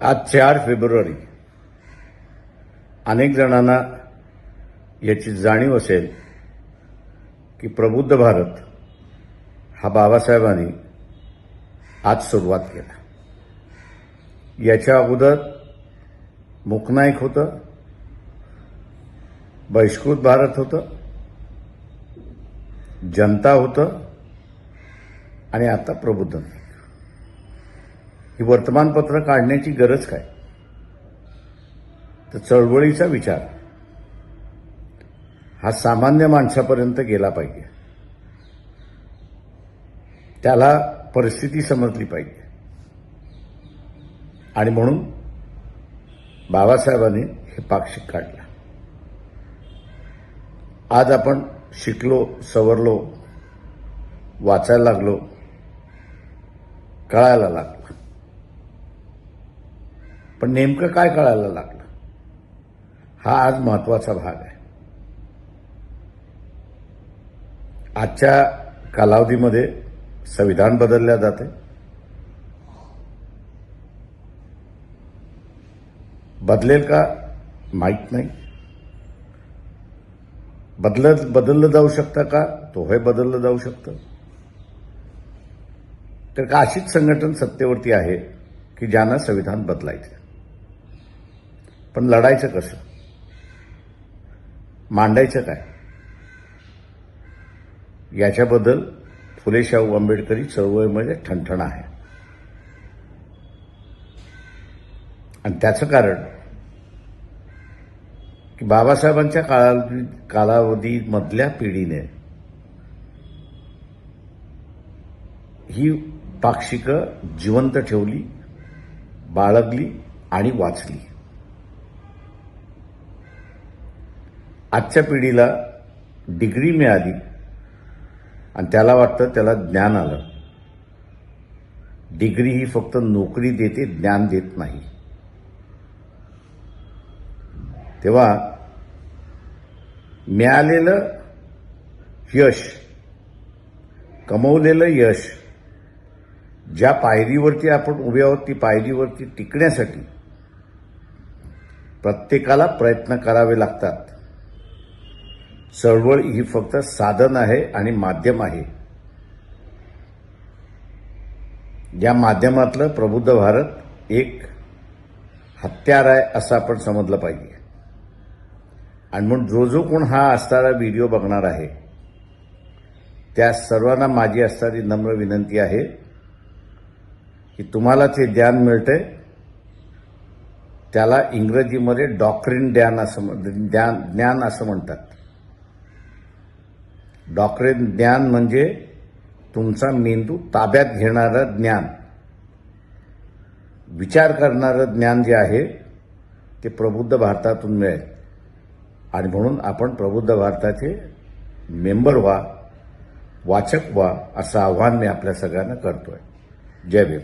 आज चार फेब्रुवारी. अनेक जणांना याची जाणीव असेल की प्रबुद्ध भारत हा बाबासाहेबांनी आज सुरुवात केला. याच्या अगोदर मुकनायक होतं बहिष्कृत भारत होतं जनता होतं आणि आता प्रबुद्ध नाही. ही वर्तमानपत्र काढण्याची गरज काय? तर चळवळीचा विचार. हा सामान्य माणसापर्यंत गेला पाहिजे. त्याला परिस्थिती समजली पाहिजे. आणि म्हणून बाबासाहेबांनी हे पाक्षिक काढलं. आज आपण शिकलो सवरलो वाचायला लागलो कळायला लागलो. पण नेमकं काय कळायला लागलं? हा आज महत्त्वाचा भाग आहे. आजच्या कालावधीमध्ये संविधान बदलल्या जाते. बदलेल का? माहीत नाही. बदलत बदललं जाऊ शकतं का? तो हे बदललं जाऊ शकतं. तर का अशीच संघटन सत्तेवरती आहे की ज्यांना संविधान बदलायचं पण लढायचं कसं? मांडायचं काय? याच्याबद्दल फुले शाहू आंबेडकरी चळवळीमध्ये ठणठण आहे. आणि त्याचं कारण की बाबासाहेबांच्या कालावधी कालावधीमधल्या पिढीने ही पाक्षिकं जिवंत ठेवली बाळगली आणि वाचली. आजच्या पिढीला डिग्री मिळाली आणि त्याला वाटतं त्याला ज्ञान आलं. डिग्री ही फक्त नोकरी देते ज्ञान देत नाही. तेव्हा मिळालेलं यश कमवलेलं यश ज्या पायरीवरती आपण उभे आहोत ती पायरीवरती टिकण्यासाठी प्रत्येकाला प्रयत्न करावे लागतात. चळवळ ही फक्त साधन आहे आणि माध्यम आहे. या माध्यमातलं प्रबुद्ध भारत एक हत्यार आहे असं आपण समजलं पाहिजे. आणि म्हणून जो जो कोण हा असणारा व्हिडिओ बघणार आहे त्या सर्वांना माझी असणारी नम्र विनंती आहे की तुम्हाला ते ज्ञान मिळतंय. त्याला इंग्रजीमध्ये डॉक्रिन ज्ञान असं ज्ञान ज्ञान असं म्हणतात. डॉक्टरे ज्ञान म्हणजे तुमचा मेंदू ताब्यात घेणारं ज्ञान. विचार करणारं ज्ञान जे आहे ते प्रबुद्ध भारतातून मिळेल. आणि म्हणून आपण प्रबुद्ध भारताचे मेंबर व्हा वाचक व्हा असं आव्हान मी आपल्या सगळ्यांना करतोय. जय भीम.